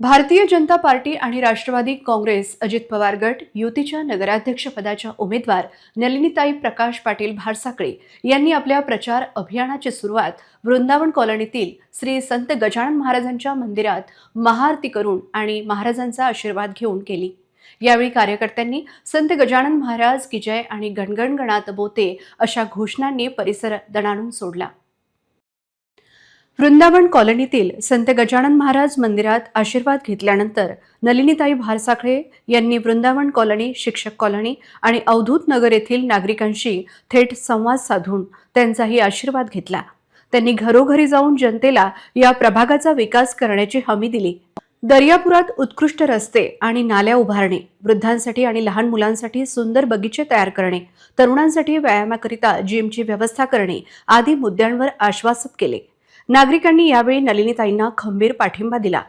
Bharatiya Janata party आणि राष्ट्रवादी काँग्रेस अजित पवार गट युतीच्या नगराध्यक्षपदाच्या उमेदवार नलिनीताई प्रकाश पाटील भारसाकळे यांनी आपल्या प्रचार अभियानाची सुरुवात वृंदावन कॉलनीतील श्री संत गजानन महाराजांच्या मंदिरात महाआरती करून आणि महाराजांचा आशीर्वाद घेऊन केली. यावेळी कार्यकर्त्यांनी संत गजानन महाराज की जय आणि गणगण गणात बोते अशा घोषणांनी परिसर दणाणून सोडला. वृंदावन कॉलनीतील संत गजानन महाराज मंदिरात आशीर्वाद घेतल्यानंतर नलिनीताई भारसाखळे यांनी वृंदावन कॉलनी शिक्षक कॉलनी आणि अवधूत नगर येथील नागरिकांशी थेट संवाद साधून त्यांचाही आशीर्वाद घेतला. त्यांनी घरोघरी जाऊन जनतेला या प्रभागाचा विकास करण्याची हमी दिली. दर्यापुरात उत्कृष्ट रस्ते आणि नाल्या उभारणे वृद्धांसाठी आणि लहान मुलांसाठी सुंदर बगीचे तयार करणे तरुणांसाठी व्यायामाकरिता जिमची व्यवस्था करणे आदी मुद्द्यांवर आश्वासित केले. नागरिकांनी यावेळी नलिनीताईंना खंबीर पाठिंबा दिला.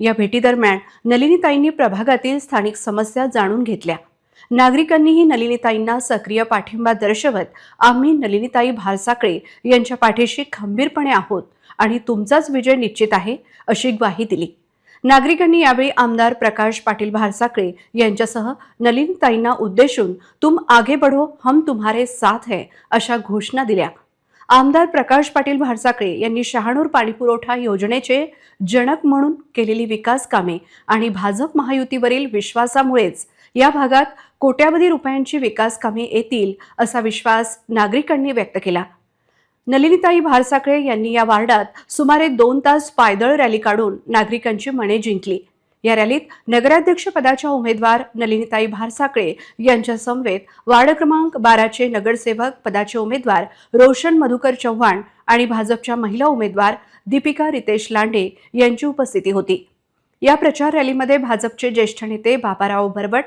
या भेटीदरम्यान नलिनीताईंनी प्रभागातील स्थानिक समस्या जाणून घेतल्या. नागरिकांनीही नलिनीताईंना सक्रिय पाठिंबा दर्शवत आम्ही नलिनीताई भारसाकळे यांच्या पाठीशी खंबीरपणे आहोत आणि तुमचाच विजय निश्चित आहे अशी ग्वाही दिली. नागरिकांनी यावेळी आमदार प्रकाश पाटील भारसाकळे यांच्यासह नलिनीताईंना उद्देशून तुम आगे बढो हम तुम्हारे साथ है अशा घोषणा दिल्या. आमदार प्रकाश पाटील भारसाकळे यांनी शहाणूर पाणीपुरवठा योजनेचे जनक म्हणून केलेली विकास कामे आणि भाजप महायुतीवरील विश्वासामुळेच या भागात कोट्यावधी रुपयांची विकास कामे येतील असा विश्वास नागरिकांनी व्यक्त केला. नलिनीताई भारसाकळे यांनी या वार्डात सुमारे दोन तास पायदळ रॅली काढून नागरिकांची मने जिंकली. या रॅलीत नगराध्यक्ष पदाच्या उमेदवार नलिनीताई भारसाकळे यांच्या समवेत वार्ड क्रमांक बाराचे नगरसेवक पदाचे उमेदवार रोशन मधुकर चव्हाण आणि भाजपच्या महिला उमेदवार दीपिका रितेश लांडे यांची उपस्थिती होती. या प्रचार रॅलीमध्ये भाजपचे ज्येष्ठ नेते बाबाराव बरबट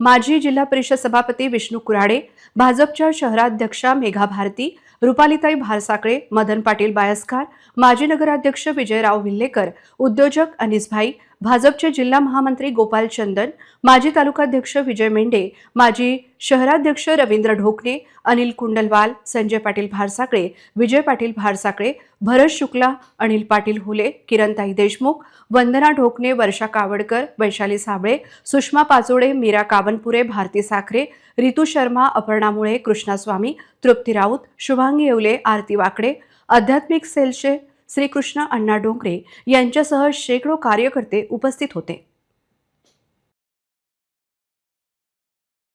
माजी जिल्हा परिषद सभापती विष्णू कुराडे भाजपच्या शहराध्यक्षा मेघा भारती रुपालीताई भारसाकळे मदन पाटील बायस्कार माजी नगराध्यक्ष विजयराव विल्लेकर उद्योजक अनिसभाई भाजपचे जिल्हा महामंत्री गोपाल चंदन माजी तालुकाध्यक्ष विजय मेंढे माजी शहराध्यक्ष रवींद्र ढोकणे अनिल कुंडलवाल संजय पाटील भारसाकळे विजय पाटील भारसाकळे भरत शुक्ला अनिल पाटील हुले किरणताई देशमुख वंदना ढोकणे वर्षा कावडकर वैशाली साबळे सुषमा पाचोडे मीरा कावनपुरे भारती साखरे रितू शर्मा अपर्णा मुळे कृष्णास्वामी तृप्ती राऊत शुभांगी येवले आरती वाकडे आध्यात्मिक सेलचे श्रीकृष्ण अण्णा डोंगरे यांच्यासह शेकडो कार्यकर्ते उपस्थित होते.